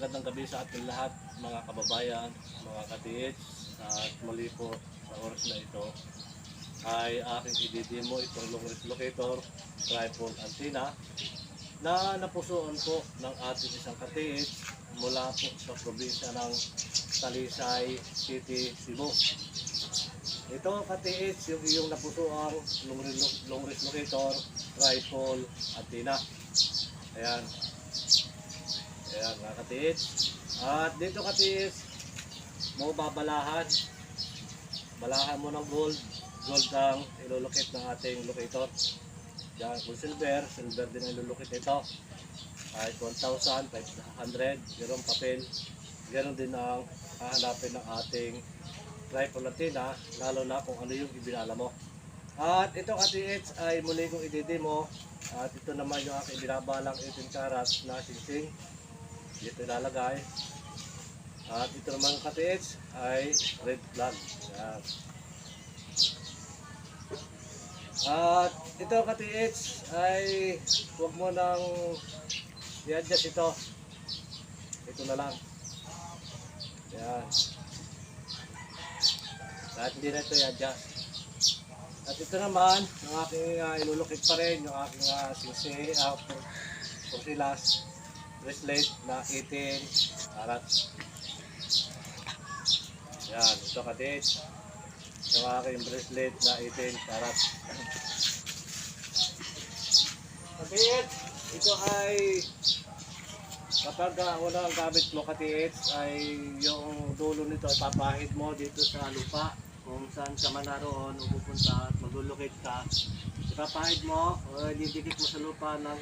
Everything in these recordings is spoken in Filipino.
magandang gabi sa ating lahat, mga kababayan, mga katiits, at muli po sa oras na ito ay aking ididemo itong long locator tripod antenna na napusuan po ng ating isang katiits mula po sa probinsya ng Talisay City, Cebu. Ito katiits yung iyong napusuang long long locator tripod antenna. Ayan. Ayan, mga katiits. At dito katiits, mo babalahan. Balahan mo ng gold. Gold ang ilulukit ng ating locator. Yan, kung silver, silver din ang ilulukit ito. Kahit 1,500, ganun papel. Ganun din ang hahanapin ng ating tripod antenna, lalo na kung ano yung ibinala mo. At ito katiits ay muli kong ididemo. At ito naman yung aking binabalang 18 karat na singsing. Dito ilalagay. At ito naman katiits ay red flag. Yan. At ito katiits ay huwag mo nang i-adjust ito. Ito na lang. Yan. At hindi na ito i-adjust. At ito naman, yung aking uh, ilulukit pa rin, yung aking uh, sisi, uh, porsilas, bracelet na 18 karat. Yan, ito katit. Yung aking bracelet na 18 karat. Katit, ito ay kapag una ang gamit mo katit ay yung dulo nito ay papahid mo dito sa lupa kung saan ka man naroon o pupunta at maglulukit ka. Ipapahid mo o didikit mo sa lupa ng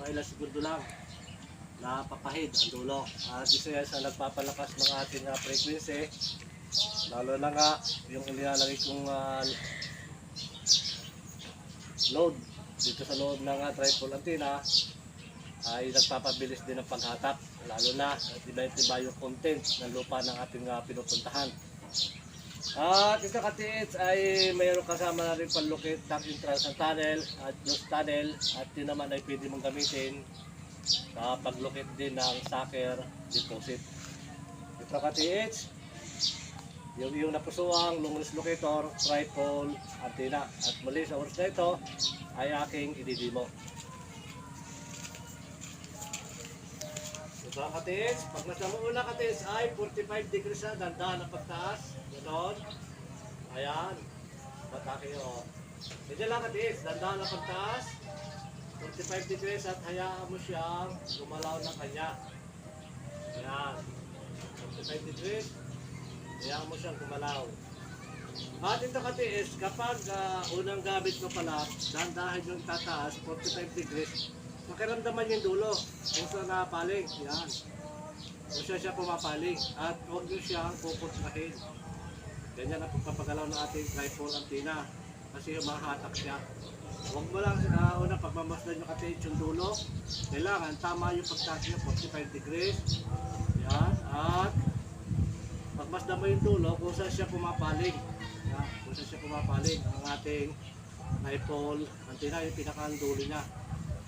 mga ilang segundo lang na papahid ang dulo. At isa yan sa nagpapalakas ng ating uh, frequency. Lalo na nga yung inilalagay kong uh, load dito sa loob ng uh, tripod antenna ay nagpapabilis din ng paghatak. Lalo na iba-iba yung content ng lupa ng ating uh, pinupuntahan. At ito katiits ay mayroon kasama na rin panlukit ng entrance ng tunnel at nose tunnel at yun naman ay pwede mong gamitin sa paglukit din ng sucker deposit. Ito katiits, yung iyong napusuang luminous locator, tripod, antenna. At muli sa oras na ito ay aking ididimo. Ito katiits, pag nasa una katiits ay 45 degrees na, dandahan ang pagtaas. Ganon. Ayan. Bata kayo. Medyo lang katiits, dandahan ang pagtaas. 45 degrees at hayaan mo siyang gumalaw ng kanya. Ayan. 45 degrees, hayaan mo siyang gumalaw. At ito katiis, kapag ah, unang gamit mo pala, dahan-dahan yung tataas, 45 degrees, makiramdaman yung dulo kung saan napaling. Yan. Kung siya siya pumapaling. At huwag nyo siyang pupuntahin. Ganyan ang pagpapagalaw ng ating tripod antenna. Kasi humahatak siya. Huwag mo lang uh, una pagmamasdan yung katiis yung dulo. Kailangan tama yung pagtaas niya, 45 degrees. Yan. At pagmasdan mo yung dulo kung saan siya pumapaling. Yan. Kung saan siya pumapaling. Ang ating tripod antenna, yung pinakadulo niya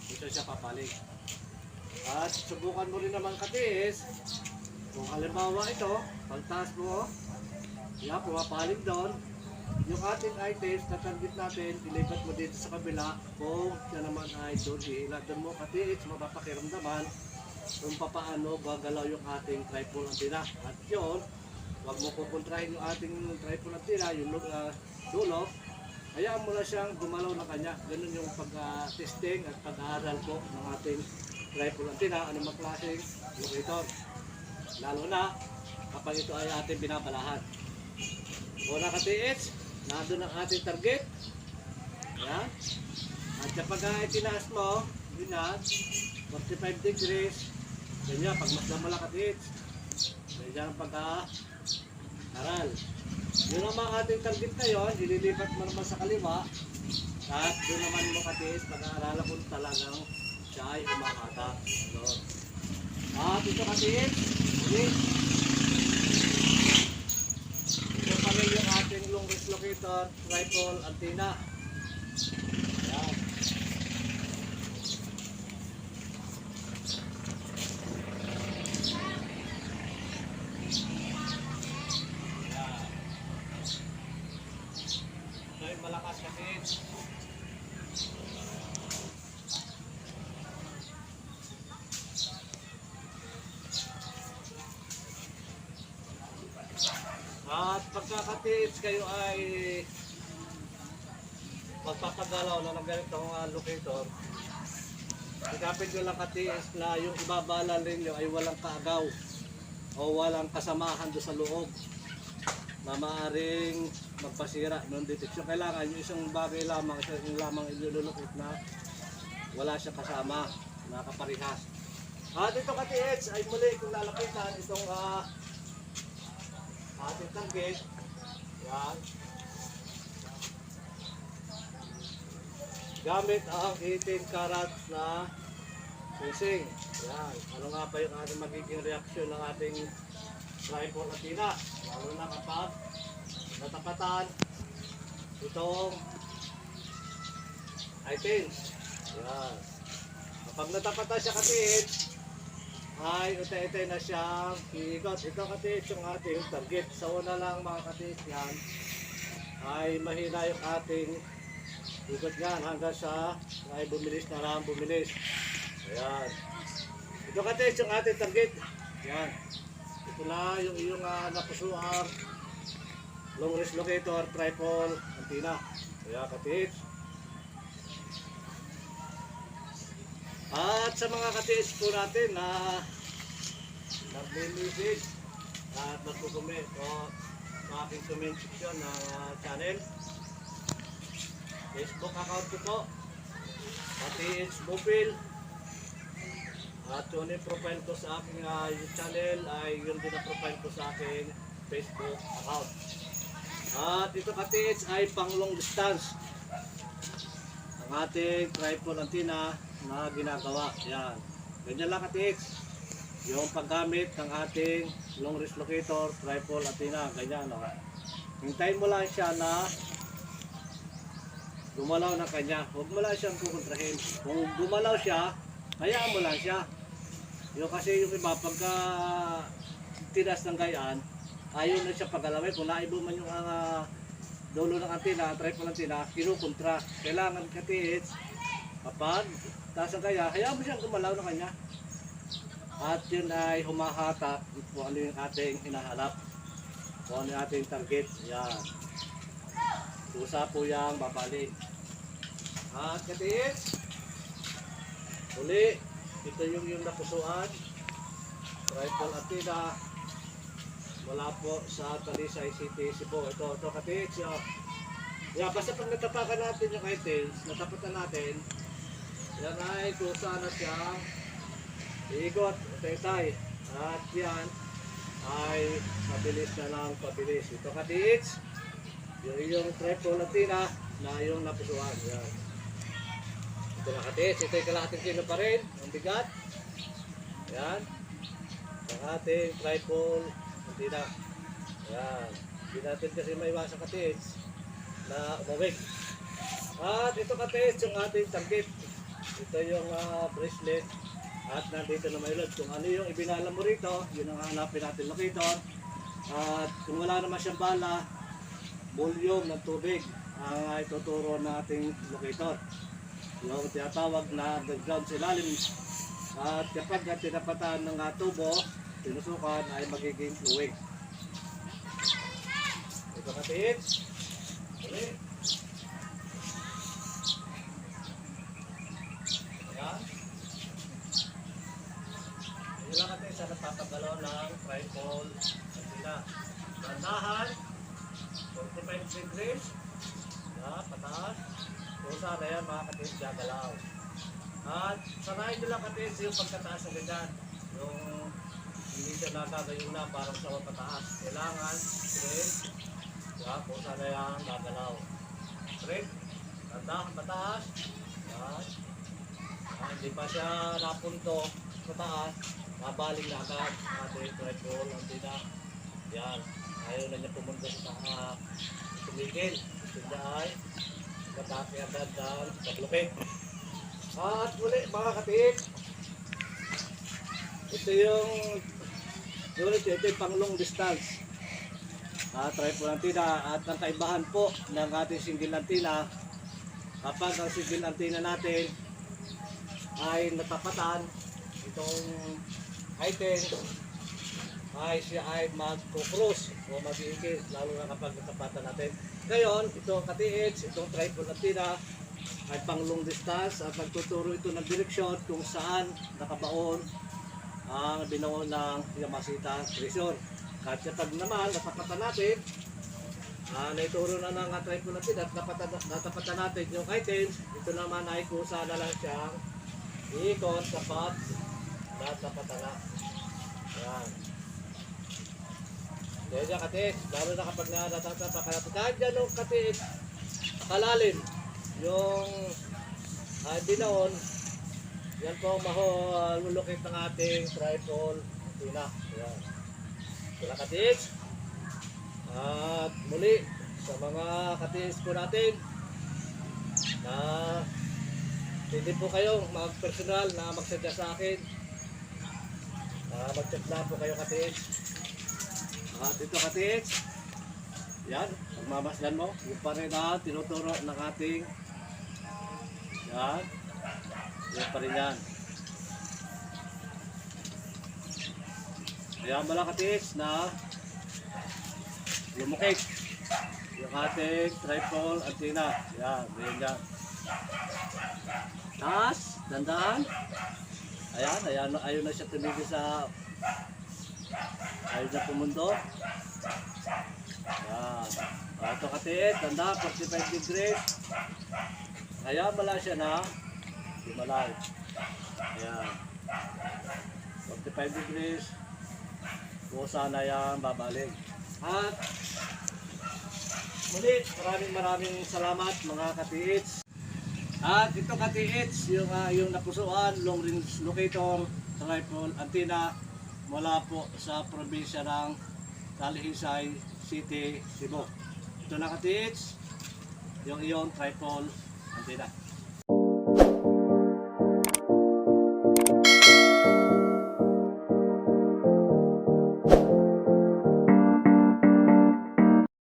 dito siya papaling. At subukan mo rin naman katiis. Kung halimbawa ito, pagtaas mo, yan, pumapaling doon. Yung ating items na target natin, ilipat mo dito sa kabila. Kung siya naman ay doon, ihila doon mo katiis, mapapakiramdaman kung papaano gagalaw yung ating tripod antenna. At yun, huwag mo pupuntrahin yung ating tripod antenna, yung uh, dulo, hayaan mo na siyang gumalaw na kanya. Ganun yung pag-testing at pag-aaral ko ng ating tripod antenna, mga klaseng locator. Lalo na kapag ito ay ating binabalahan. Una ka TH, nandun ang ating target. Yan. At kapag uh, itinaas mo, ganyan, 45 degrees, ganyan, pag mas lamala ka TH, ganyan ang pag-aaral. Yun ang mga ating target ngayon, ililipat mo naman sa kaliwa. At doon naman mo katiis, pag-aaralan kung talagang siya ay umahata. Doon. At ito katiis, okay. Ito pa rin yung ating long range locator, tripod, antenna. Ayan. Pagkakatiits kayo ay magpapagalaw na ng ganitong uh, locator, ikapit nyo lang katiis na yung ibabala ninyo ay walang kaagaw o walang kasamahan doon sa loob na maaaring magpasira ng deteksyon. Kailangan yung isang bagay lamang, isang lamang ilulukot na wala siyang kasama, nakaparihas. At ito katiits ay muli kung lalapitan itong uh, ating target. Yan. Gamit ang 18 karat na fishing. Yan. Ano nga ba yung ating magiging reaksyon ng ating tripod latina? Lalo na kapag natapatan itong items. Yan. Kapag natapatan siya kapit, ay utay-utay na siyang iikot. Ito kapit yung ating target. Sa una lang mga kapit yan, ay mahina yung ating ikot yan hanggang sa ay bumilis na lang bumilis. Ayan. Ito kapit yung ating target. Yan. Ito na yung iyong uh, napusuang long wrist locator, tripod, antenna. Kaya kapit. Sa mga katiis po natin na nag-message at nagkukument o sa aking comment section ng ah, channel. Facebook account ko po. Bupil. At yun yung profile ko sa aking ah, channel ay yun din ang profile ko sa aking Facebook account. At ito katiis ay pang long distance. Ang ating tripod antenna na ginagawa. Yan. Ganyan lang katiks. Yung paggamit ng ating long wrist locator, tripod, antenna, ganyan. No? Hintayin mo lang siya na gumalaw na kanya. Huwag mo lang siyang kukontrahin. Kung gumalaw siya, hayaan mo lang siya. Yung kasi yung iba, pagka tinas ng gayaan, ayaw na siya pagalawin. Kung naibo man yung ah, dulo ng antena, tripod antenna, kinukontra. Kailangan katiits, kapag ang kaya, hayaan mo siyang gumalaw na kanya. At yun ay humahatak kung ano yung ating hinahanap. Kung ano yung ating target. Yan. Kusa po yung babalik. At katiits, uli, ito yung yung napusuan. Tripod antenna, wala po sa Talisay City, Cebu. Ito, ito katiits. Yung, Yeah, basta pag natapakan natin yung items, natapatan natin, yan ay kusa na siyang iikot, tay At yan ay mabilis na lang pabilis. Ito katiits, yung iyong triple latina na yung napusuan. Yan. Ito na katiits, ito yung kalahating kilo pa rin, ang bigat. Yan. Ang ating triple latina. Yan. Hindi natin kasi maiwasan katiits na umawig. At ito katiits yung ating target. Ito yung ah, bracelet at nandito na may load. Kung ano yung ibinala mo rito, yun ang hanapin natin locator. At kung wala naman siyang bala, volume ng tubig ang uh, ituturo nating locator. Yung tinatawag na underground sa ilalim. At kapag uh, tinapatan ng uh, tubo, tinusukan ay magiging fluid. Ito katiits. Uli. Ayan. Hindi lang natin sa napapagalaw ng tripod antenna. Bandahan, 45 degrees. Ya, pataas. Kung saan na yan mga katis gagalaw. At sanayin nyo lang yung pagkataas ng ganyan. Yung hindi siya nakagayo na parang sa pataas. Kailangan straight. Ya, kung saan na yan gagalaw. Straight. Tanda, mataas. Yan. Ah, hindi pa siya napunto sa taas, nabaling na agad ating tripod, ang tina. Yan, ayaw na niya pumunta sa taas, tumigil. Niya ay matake agad ang paglupit. At muli mga katik, ito yung unit, ito yung pang distance. Ah, tripod antenna at ang kaibahan po ng ating single antenna kapag ang single antenna natin ay natapatan itong item ay siya ay magkukross o mag-iikis, lalo na kapag natapatan natin. Ngayon, ito katiits, itong tripod antenna ay pang long distance at nagtuturo ito ng direksyon kung saan nakabaon ang binaon ng Yamashita Treasure. Kahit kapag naman natapatan natin, Ah, naituro na ng tripod natin at napatan, natapatan natin yung items. Ito naman ay kusa na lang siyang iikot tapat natapatan na. Yan. Kaya dyan katis, lalo na kapag na natatapakan natin. Kahit dyan yung katis, kalalim. Yung ay binaon, yan po mahulukit ng ating tripod. Tina. Yan. Ito na katis. At muli sa mga katiis po natin na hindi po kayong mag-personal na magsadya sa akin. Uh, mag-chat lang po kayo katiis. At ito katiis. Yan, pagmamasdan mo. Yung pa rin na tinuturo ng ating yan. Yung pa rin yan. Kaya mga katiis na lumukik yung ating tripod antenna. Yan, ganyan yan. Taas, dandaan. Ayan, ayan, ayun na siya tumigil sa ayun na pumundo. Yan. Ito katiit, tanda, 45 degrees. Ayan, mala siya na. Himalay. Ayan. 45 degrees. Kung sana yan, babalik. At muli, maraming maraming salamat mga katiits. At ito katiits, yung, ah, yung napusuan, long range locator, tripod, antenna, mula po sa probinsya ng Talihisay City, Cebu. Ito na katiits, yung iyong tripod antenna.